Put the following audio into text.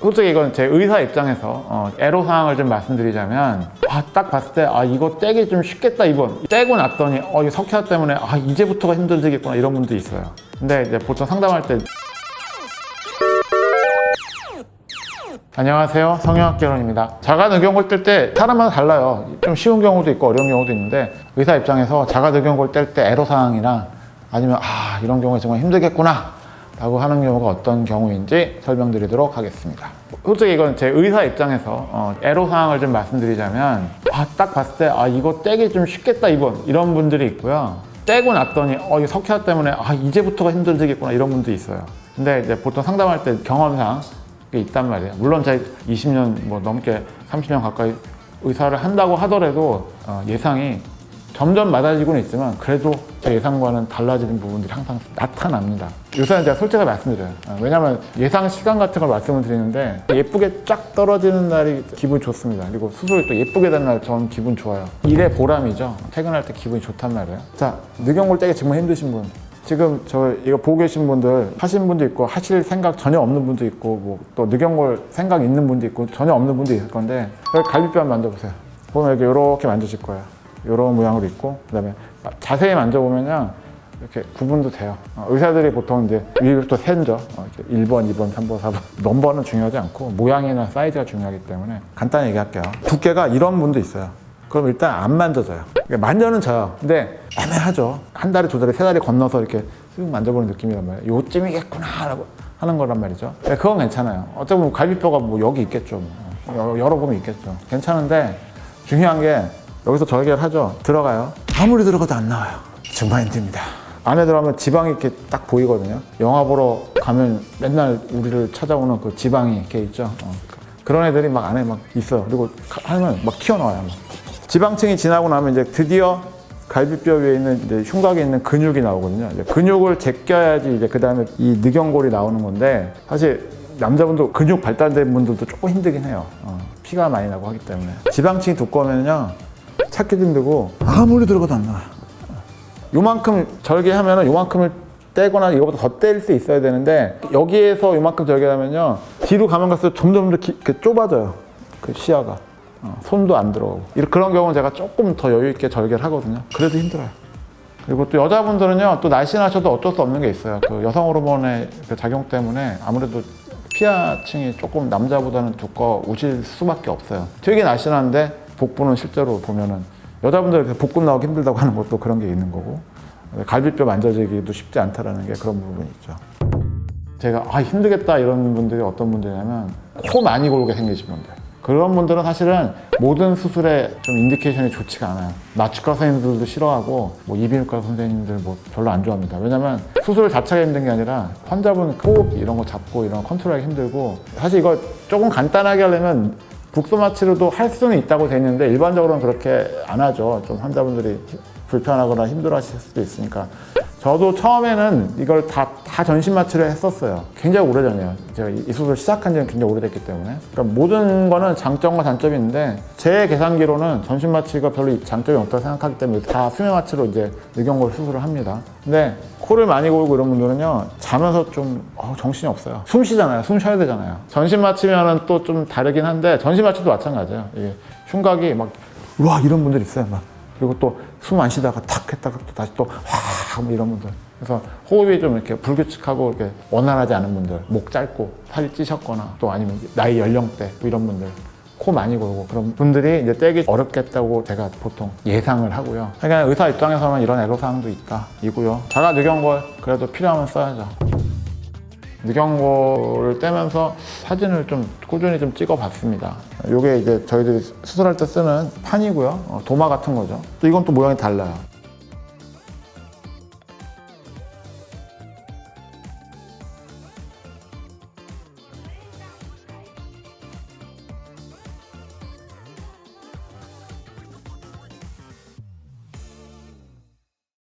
솔직히 이건 제 의사 입장에서 어, 애로 사항을 좀 말씀드리자면 아, 딱 봤을 때 아 이거 떼기 좀 쉽겠다 이번 떼고 났더니 어이 석회화 때문에 아 이제부터가 힘들지겠구나 이런 분도 있어요. 근데 이제 보통 상담할 때 안녕하세요. 성형학개론입니다. 자가늑연골 뗄 때 사람마다 달라요. 좀 쉬운 경우도 있고 어려운 경우도 있는데 의사 입장에서 자가늑연골 뗄 때 애로사항이나 아니면 아 이런 경우에 정말 힘들겠구나 라고 하는 경우가 어떤 경우인지 설명드리도록 하겠습니다. 솔직히 이건 제 의사 입장에서 어, 애로사항을 좀 말씀드리자면 아, 딱 봤을 때 아 이거 떼기 좀 쉽겠다 이번 이런 분들이 있고요. 떼고 났더니 어, 이 석회화 때문에 아 이제부터가 힘들지겠구나 이런 분도 있어요. 근데 이제 보통 상담할 때 경험상 게 있단 말이에요. 물론 제가 20년 뭐 넘게 30년 가까이 의사를 한다고 하더라도 어, 예상이 점점 맞아지고는 있지만 그래도 제 예상과는 달라지는 부분들이 항상 나타납니다. 요새는 제가 솔직하게 말씀드려요. 어, 왜냐하면 예상 시간 같은 걸 말씀을 드리는데 예쁘게 쫙 떨어지는 날이 기분 좋습니다. 그리고 수술이 또 예쁘게 된날전 기분 좋아요. 일의 보람이죠. 퇴근할 때 기분이 좋단 말이에요. 자, 늑연골 떼기 정말 힘드신 분. 지금 저 이거 보고 계신 분들 하신 분도 있고 하실 생각 전혀 없는 분도 있고 뭐 또 늑연골 생각 있는 분도 있고 전혀 없는 분도 있을 건데 여기 갈비뼈 만져보세요. 보면 이렇게 이렇게 만져질 거예요. 이런 모양으로 있고 그다음에 자세히 만져보면요 이렇게 구분도 돼요. 어, 의사들이 보통 이제 또 센죠. 어, 이렇게 1번, 2번, 3번, 4번 넘버는 중요하지 않고 모양이나 사이즈가 중요하기 때문에 간단히 얘기할게요. 두께가 이런 분도 있어요. 그럼 일단 안 만져져요. 그러니까 만져는 져요. 근데 애매하죠. 한 달에 두 달에 세 달이 건너서 이렇게 쓱 만져보는 느낌이란 말이에요. 요쯤이겠구나라고 하는 거란 말이죠. 근데 그건 괜찮아요. 어차피 뭐 갈비뼈가 뭐 여기 있겠죠. 뭐. 여- 열어보면 있겠죠. 괜찮은데 중요한 게 여기서 절개를 하죠. 들어가요. 아무리 들어가도 안 나와요. 정말 힘듭니다. 안에 들어가면 지방이 이렇게 딱 보이거든요. 영화 보러 가면 맨날 우리를 찾아오는 그 지방이 이렇게 있죠. 어. 그런 애들이 막 안에 막 있어요. 그리고 가- 하면 막 튀어나와요. 막. 지방층이 지나고 나면 이제 드디어 갈비뼈 위에 있는 이제 흉곽에 있는 근육이 나오거든요. 이제 근육을 제껴야지 이제 그 다음에 이 늑연골이 나오는 건데 사실 남자분도 근육 발달된 분들도 조금 힘들긴 해요. 어, 피가 많이 나고 하기 때문에 지방층이 두꺼우면요 찾기도 힘들고. 아무리 들어가도 안 나와요. 요만큼 절개하면은 요만큼을 떼거나 이거보다 더 뗄 수 있어야 되는데 여기에서 요만큼 절개하면요 뒤로 가면 갈수록 점점 더 기- 이렇게 좁아져요. 그 시야가. 어, 손도 안 들어가고. 이런 그런 경우는 제가 조금 더 여유 있게 절개를 하거든요. 그래도 힘들어요. 그리고 또 여자분들은요 또 날씬하셔도 어쩔 수 없는 게 있어요. 그 여성 호르몬의 그 작용 때문에 아무래도 피하층이 조금 남자보다는 두꺼우실 수밖에 없어요. 되게 날씬한데 복부는 실제로 보면은 여자분들 복근 나오기 힘들다고 하는 것도 그런 게 있는 거고 갈비뼈 만져지기도 쉽지 않다라는 게 그런 부분이 있죠. 제가 아 힘들겠다 이런 분들이 어떤 분들이냐면 코 많이 골게 생기신 분들. 그런 분들은 사실은 모든 수술에 좀 인디케이션이 좋지가 않아요. 마취과 선생님들도 싫어하고 뭐 이비인후과 선생님들 뭐 별로 안 좋아합니다. 왜냐면 수술 자체가 힘든 게 아니라 환자분 호흡 이런 거 잡고 이런 거 컨트롤하기 힘들고 사실 이거 조금 간단하게 하려면 국소 마취로도 할 수는 있다고 돼 있는데 일반적으로는 그렇게 안 하죠. 좀 환자분들이 불편하거나 힘들어하실 수도 있으니까 저도 처음에는 이걸 다, 다 전신 마취를 했었어요. 굉장히 오래전이에요. 제가 이 수술을 시작한 지는 굉장히 오래됐기 때문에. 그러니까 모든 거는 장점과 단점이 있는데 제 계산기로는 전신 마취가 별로 장점이 없다고 생각하기 때문에 다 수면 마취로 이제 늑연골 수술을 합니다. 근데 코를 많이 골고 이런 분들은요 자면서 좀 어, 정신이 없어요. 숨 쉬잖아요. 숨 쉬어야 되잖아요. 전신 마취면은 또 좀 다르긴 한데 전신 마취도 마찬가지예요. 이게 흉곽이 막 와 이런 분들 있어요. 막 그리고 또 숨 안 쉬다가 탁 했다가 또 다시 또와뭐 이런 분들. 그래서 호흡이 좀 이렇게 불규칙하고 이렇게 원활하지 않은 분들, 목 짧고 살이 찌셨거나 또 아니면 나이 연령대 뭐 이런 분들. 코 많이 골고 그런 분들이 이제 떼기 어렵겠다고 제가 보통 예상을 하고요. 그러니까 의사 입장에서는 이런 애로사항도 있다 이고요. 자가 늑연골 그래도 필요하면 써야죠. 늑연골을 떼면서 사진을 좀 꾸준히 좀 찍어봤습니다. 이게 이제 저희들이 수술할 때 쓰는 판이고요. 어, 도마 같은 거죠. 또 이건 또 모양이 달라요.